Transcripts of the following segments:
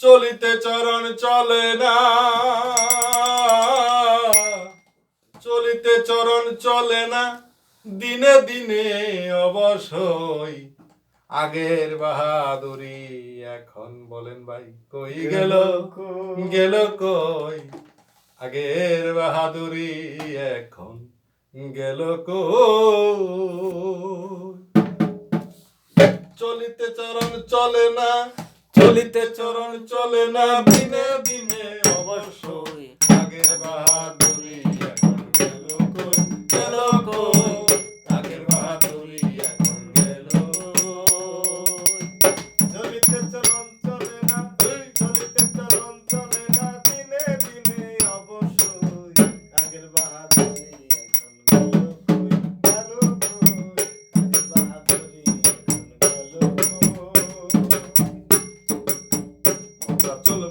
চলিতে চরণ চলে না। চলিতে চরণ চলে না। দিনে দিনে অবশ্যই আগের বাহাদুরি এখন বলেন ভাই কই গেল? গেল কই? আগের বাহাদুরি এখন গেল কই? চলিতে চরণ চলে না। চলিতে চরণ চলে না বিনে বিনে অবশ্যই আগের বাহাদুর।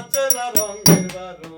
নাচে না রঙের বারো